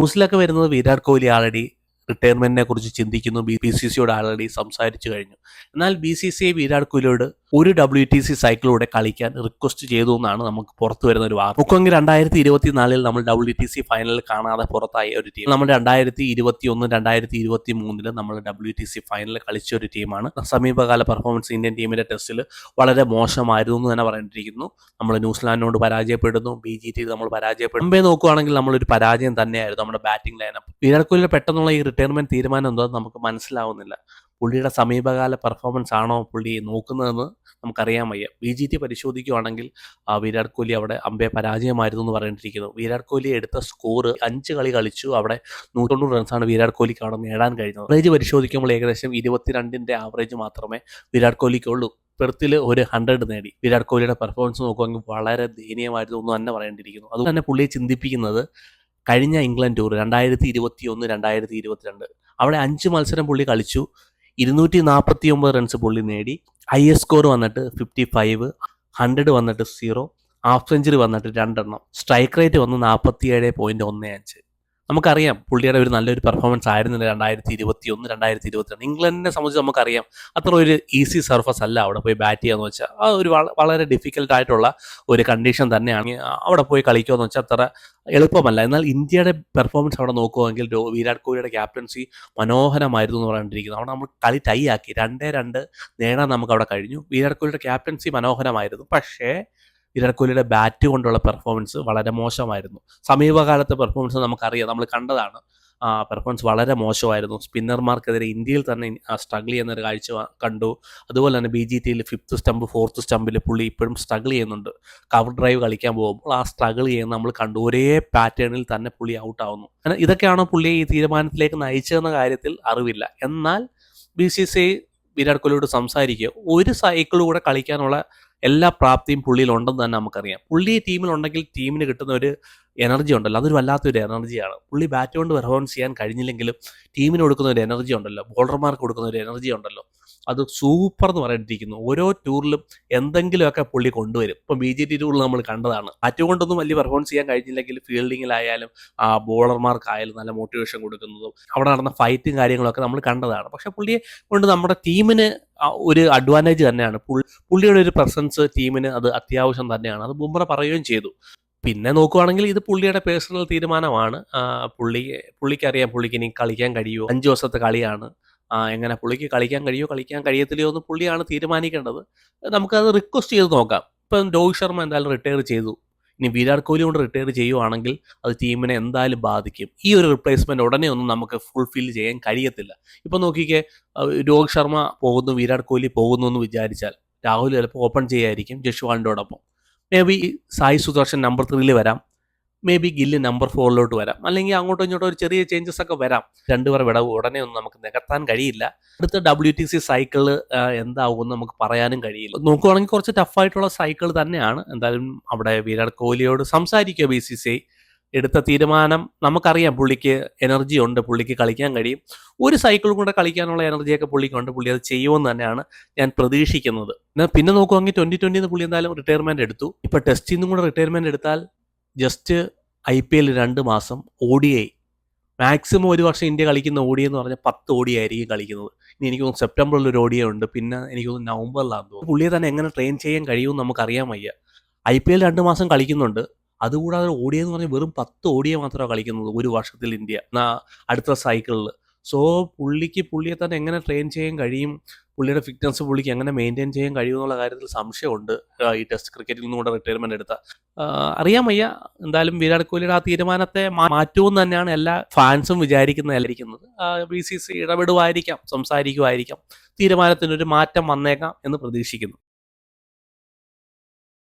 ന്യൂസിലൊക്കെ വരുന്നത് വിരാട് കോഹ്ലി ആൾറെഡി റിട്ടയർമെന്റിനെ കുറിച്ച് ചിന്തിക്കുന്നു. ബി ബി സി സിയോട് ആൾറെഡി സംസാരിച്ചു കഴിഞ്ഞു. എന്നാൽ B C C I Virat കോഹ്ലിയോട് ഒരു ഡബ്ല്യു ടി സി സൈക്കിളിലൂടെ കളിക്കാൻ റിക്വസ്റ്റ് ചെയ്തു എന്നാണ് നമുക്ക് പുറത്തു വരുന്ന ഒരു വാർത്ത. മുക്കുവെങ്കിൽ രണ്ടായിരത്തി ഇരുപത്തി നാലിൽ നമ്മൾ ഡബ്ല്യു ടി സി ഫൈനലിൽ കാണാതെ പുറത്തായ ഒരു ടീം നമ്മൾ രണ്ടായിരത്തി ഇരുപത്തി ഒന്ന് രണ്ടായിരത്തി ഇരുപത്തി മൂന്നിൽ നമ്മൾ ഡബ്ല്യു ടി സി ഫൈനലിൽ കളിച്ച ഒരു ടീമാണ് സമീപകാല പെർഫോമൻസ് ഇന്ത്യൻ ടീമിന്റെ ടെസ്റ്റിൽ വളരെ മോശമായിരുന്നു എന്ന് തന്നെ പറഞ്ഞിരിക്കുന്നു. നമ്മൾ ന്യൂസിലാൻഡിനോട് പരാജയപ്പെടുന്നു. ബി ജി ടി നമ്മൾ പരാജയപ്പെടുന്നു. മുമ്പേ നോക്കുകയാണെങ്കിൽ നമ്മളൊരു പരാജയം തന്നെയായിരുന്നു നമ്മുടെ ബാറ്റിംഗ് ലൈനപ്പ് വിരാട് കോഹ്ലിയുടെ പെട്ടെന്നുള്ള ഈ റിട്ടയർമെന്റ് തീരുമാനം എന്തോ നമുക്ക് മനസ്സിലാവുന്നില്ല. പുള്ളിയുടെ സമീപകാല പെർഫോമൻസ് ആണോ പുള്ളി നോക്കുന്നതെന്ന് നമുക്കറിയാൻ വയ്യ. ബി ജി ടി പരിശോധിക്കുകയാണെങ്കിൽ വിരാട് കോഹ്ലി അവിടെ അമ്പയ പരാജയമായിരുന്നു എന്ന് പറഞ്ഞിട്ടിരിക്കുന്നു വിരാട് കോഹ്ലി എടുത്ത സ്കോർ അഞ്ച് കളി കളിച്ചു. അവിടെ നൂറ്റൊണ്ണൂറ് റൺസാണ് വിരാട് കോഹ്ലിക്ക് അവിടെ നേടാൻ കഴിഞ്ഞത്. ആവറേജ് പരിശോധിക്കുമ്പോൾ ഏകദേശം ഇരുപത്തിരണ്ടിന്റെ ആവറേജ് മാത്രമേ വിരാട് കോഹ്ലിക്കുള്ളൂ. പെർത്തിൽ ഒരു ഹൺഡ്രഡ് നേടി. വിരാട് കോഹ്ലിയുടെ പെർഫോമൻസ് നോക്കുമെങ്കിൽ വളരെ ദയനീയമായിരുന്നു എന്ന് തന്നെ പറയേണ്ടിയിരിക്കുന്നു. അതുകൊണ്ട് തന്നെ പുള്ളിയെ ചിന്തിപ്പിക്കുന്നത് കഴിഞ്ഞ ഇംഗ്ലണ്ട് ടൂർ രണ്ടായിരത്തി ഇരുപത്തി ഒന്ന് രണ്ടായിരത്തി ഇരുപത്തിരണ്ട്. അവിടെ അഞ്ച് മത്സരം പുള്ളി കളിച്ചു. ഇരുന്നൂറ്റി നാൽപ്പത്തി ഒമ്പത് റൺസ് പുള്ളി നേടി. ഐ എസ് സ്കോർ വന്നിട്ട് ഫിഫ്റ്റി ഫൈവ് ഹൺഡ്രഡ് വന്നിട്ട് സീറോ ഹാഫ് സെഞ്ചുറി വന്നിട്ട് രണ്ടെണ്ണം. സ്ട്രൈക്ക് റേറ്റ് വന്ന് നാൽപ്പത്തി ഏഴ് പോയിന്റ് ഒന്ന് അഞ്ച്. നമുക്കറിയാം പുള്ളിയുടെ ഒരു നല്ലൊരു പെർഫോമൻസ് ആയിരുന്നില്ല രണ്ടായിരത്തി ഇരുപത്തി ഒന്ന് രണ്ടായിരത്തി ഇരുപത്തിരണ്ട് ഇംഗ്ലണ്ടിനെ സംബന്ധിച്ച് നമുക്കറിയാം അത്ര ഒരു ഈസി സർഫസ് അല്ല അവിടെ പോയി ബാറ്റ് ചെയ്യാന്ന് വെച്ചാൽ. ആ ഒരു വളരെ ഡിഫിക്കൽട്ട് ആയിട്ടുള്ള ഒരു കണ്ടീഷൻ തന്നെയാണ്. അവിടെ പോയി കളിക്കുമെന്ന് വെച്ചാൽ അത്ര എളുപ്പമല്ല. എന്നാൽ ഇന്ത്യയുടെ പെർഫോമൻസ് അവിടെ നോക്കുകയാണെങ്കിൽ വിരാട് കോഹ്ലിയുടെ ക്യാപ്റ്റൻസി മനോഹരമായിരുന്നു എന്ന് പറഞ്ഞിരിക്കുന്നത് അവിടെ നമ്മൾ കളി ടൈ ആക്കി. രണ്ടേ രണ്ട് നേടാൻ നമുക്ക് അവിടെ കഴിഞ്ഞു. വിരാട് കോഹ്ലിയുടെ ക്യാപ്റ്റൻസി മനോഹരമായിരുന്നു. പക്ഷേ വിരാട് ബാറ്റ് കൊണ്ടുള്ള പെർഫോമൻസ് വളരെ മോശമായിരുന്നു. സമീപകാലത്തെ പെർഫോമൻസ് നമുക്കറിയാം. നമ്മൾ കണ്ടതാണ്. പെർഫോമൻസ് വളരെ മോശമായിരുന്നു. സ്പിന്നർമാർക്കെതിരെ ഇന്ത്യയിൽ തന്നെ സ്ട്രഗിൾ ചെയ്യുന്ന ഒരു കാഴ്ച കണ്ടു. അതുപോലെ തന്നെ ബി ജി ടിയിൽ ഫിഫ്ത്ത് സ്റ്റമ്പ് ഫോർത്ത് സ്റ്റമ്പിൽ പുള്ളി ഇപ്പോഴും സ്ട്രഗിൾ ചെയ്യുന്നുണ്ട്. കവർ ഡ്രൈവ് കളിക്കാൻ പോകുമ്പോൾ ആ സ്ട്രഗിൾ ചെയ്യുന്ന നമ്മൾ കണ്ടു. ഒരേ പാറ്റേണിൽ തന്നെ പുള്ളി ഔട്ട് ആവുന്നു. അങ്ങനെ ഇതൊക്കെയാണോ പുള്ളിയെ ഈ തീരുമാനത്തിലേക്ക് നയിച്ചതെന്ന കാര്യത്തിൽ അറിവില്ല. എന്നാൽ ബി സി സി വിരാട് കോഹ്ലിയോട് സംസാരിക്കുക. ഒരു സൈക്കിൾ കൂടെ കളിക്കാനുള്ള എല്ലാ പ്രാപ്തിയും പുള്ളിയിൽ ഉണ്ടെന്ന് തന്നെ നമുക്കറിയാം. പുള്ളി ടീമിലുണ്ടെങ്കിൽ ടീമിന് കിട്ടുന്ന ഒരു എനർജി ഉണ്ടല്ലോ. അതൊരു വല്ലാത്തൊരു എനർജിയാണ് പുള്ളി ബാറ്റ് കൊണ്ട് പെർഫോമൻസ് ചെയ്യാൻ കഴിഞ്ഞില്ലെങ്കിലും ടീമിന് കൊടുക്കുന്ന ഒരു എനർജി ഉണ്ടല്ലോ. ബോളർമാർക്ക് കൊടുക്കുന്ന ഒരു എനർജി ഉണ്ടല്ലോ. അത് സൂപ്പർ എന്ന് പറഞ്ഞിരിക്കുന്നു. ഓരോ ടൂറിലും എന്തെങ്കിലുമൊക്കെ പുള്ളി കൊണ്ടുവരും. ഇപ്പം ബി ജെ ടി ടൂറിൽ നമ്മൾ കണ്ടതാണ്. ബാറ്റ് കൊണ്ടൊന്നും വലിയ പെർഫോമൻസ് ചെയ്യാൻ കഴിഞ്ഞില്ലെങ്കിൽ ഫീൽഡിങ്ങിലായാലും ആ ബോളർമാർക്കായാലും നല്ല മോട്ടിവേഷൻ കൊടുക്കുന്നതും അവിടെ നടന്ന ഫൈറ്റും കാര്യങ്ങളൊക്കെ നമ്മൾ കണ്ടതാണ്. പക്ഷെ പുള്ളിയെ കൊണ്ട് നമ്മുടെ ടീമിന് ഒരു അഡ്വാന്റേജ് തന്നെയാണ്. പുള്ളിയുടെ ഒരു പ്രസൻസ് ടീമിന് അത് അത്യാവശ്യം തന്നെയാണ്. അത് ബുംറ പറയുകയും ചെയ്തു. പിന്നെ നോക്കുവാണെങ്കിൽ ഇത് പുള്ളിയുടെ പേഴ്സണൽ തീരുമാനമാണ്. പുള്ളി പുള്ളിക്കറിയാം പുള്ളിക്ക് ഇനി കളിക്കാൻ കഴിയുമോ? അഞ്ച് ദിവസത്തെ കളിയാണ്. എങ്ങനെ പുള്ളിക്ക് കളിക്കാൻ കഴിയോ കളിക്കാൻ കഴിയത്തില്ലയോ എന്ന് പുള്ളിയാണ് തീരുമാനിക്കേണ്ടത്. നമുക്കത് റിക്വസ്റ്റ് ചെയ്ത് നോക്കാം. ഇപ്പം രോഹിത് ശർമ്മ എന്തായാലും റിട്ടയർ ചെയ്തു. ഇനി വിരാട് കോഹ്ലി കൊണ്ട് റിട്ടയർ ചെയ്യുവാണെങ്കിൽ അത് ടീമിനെ എന്തായാലും ബാധിക്കും. ഈ ഒരു റിപ്ലേസ്മെന്റ് ഉടനെ ഒന്നും നമുക്ക് ഫുൾഫിൽ ചെയ്യാൻ കഴിയത്തില്ല. ഇപ്പം നോക്കിക്കേ രോഹിത് ശർമ്മ പോകുന്നു വിരാട് കോഹ്ലി പോകുന്നു എന്ന് വിചാരിച്ചാൽ രാഹുൽ ചിലപ്പോൾ ഓപ്പൺ ചെയ്യായിരിക്കും ഒപ്പം. May be Sai Sudharsan number ത്രീയിൽ വരാം. മേ ബി ഗില്ല് നമ്പർ ഫോറിലോട്ട് വരാം. അല്ലെങ്കിൽ അങ്ങോട്ടും ഇങ്ങോട്ടും ഒരു ചെറിയ ചേഞ്ചസ് ഒക്കെ വരാം. രണ്ടുപേർ വിടവ് ഉടനെ ഒന്നും നമുക്ക് നികത്താൻ കഴിയില്ല. അടുത്ത ഡബ്ല്യു ടി സി സൈക്കിൾ എന്താവുമെന്ന് നമുക്ക് പറയാനും കഴിയില്ല. നോക്കുവാണെങ്കിൽ കുറച്ച് ടഫായിട്ടുള്ള സൈക്കിൾ തന്നെയാണ്. എന്തായാലും അവിടെ വിരാട് കോഹ്ലിയോട് സംസാരിക്കുക ബി സി സി എടുത്ത തീരുമാനം നമുക്കറിയാം പുള്ളിക്ക് എനർജി ഉണ്ട് പുള്ളിക്ക് കളിക്കാൻ കഴിയും. ഒരു സൈക്കിളും കൂടെ കളിക്കാനുള്ള എനർജിയൊക്കെ പുള്ളിക്കുണ്ട്. പുള്ളി അത് ചെയ്യുമെന്ന് തന്നെയാണ് ഞാൻ പ്രതീക്ഷിക്കുന്നത്. പിന്നെ നോക്കുവാണെങ്കിൽ ട്വന്റി ട്വന്റിന്ന് പുള്ളി എന്തായാലും റിട്ടയർമെന്റ് എടുത്തു. ഇപ്പൊ ടെസ്റ്റിൽ നിന്നും കൂടെ റിട്ടയർമെന്റ് എടുത്താൽ ജസ്റ്റ് ഐ പി എൽ രണ്ട് മാസം ഒ ഡി ഐ മാക്സിമം ഒരു വർഷം ഇന്ത്യ കളിക്കുന്ന ഓടി എന്ന് പറഞ്ഞാൽ പത്ത് ഓടി ആയിരിക്കും കളിക്കുന്നത്. ഇനി എനിക്ക് തോന്നുന്നു സെപ്റ്റംബറിൽ ഒരു ഓടിയ ഉണ്ട്. പിന്നെ എനിക്ക് തോന്നുന്നു നവംബറിലാണെന്ന് തോന്നുന്നു. പുള്ളിയെ തന്നെ എങ്ങനെ ട്രെയിൻ ചെയ്യാൻ കഴിയുമെന്ന് നമുക്കറിയാൻ വയ്യ. ഐ പി എൽ രണ്ട് മാസം കളിക്കുന്നുണ്ട്. അതുകൂടാതെ ഓടിയ എന്ന് പറഞ്ഞാൽ വെറും പത്ത് ഒ ഡി മാത്രമാണ് കളിക്കുന്നത് ഒരു വർഷത്തിൽ ഇന്ത്യ. എന്നാ അടുത്ത സൈക്കിളിൽ സോ പുള്ളിക്ക് പുള്ളിയെ തന്നെ എങ്ങനെ ട്രെയിൻ ചെയ്യാൻ കഴിയും? പുള്ളിയുടെ ഫിറ്റ്നസ് പുള്ളിക്ക് എങ്ങനെ മെയിന്റെയിൻ ചെയ്യാൻ കഴിയുമെന്നുള്ള കാര്യത്തിൽ സംശയമുണ്ട്. ഈ ടെസ്റ്റ് ക്രിക്കറ്റിൽ നിന്നും കൂടെ റിട്ടയർമെന്റ് എടുത്ത. അറിയാൻ വയ്യ. എന്തായാലും വിരാട് കോഹ്ലിയുടെ ആ തീരുമാനത്തെ മാറ്റുമെന്ന് തന്നെയാണ് എല്ലാ ഫാൻസും വിചാരിക്കുന്നതായിരിക്കുന്നത് ബി സി സി ഇടപെടുമായിരിക്കാം സംസാരിക്കുമായിരിക്കാം തീരുമാനത്തിനൊരു മാറ്റം വന്നേക്കാം എന്ന് പ്രതീക്ഷിക്കുന്നു.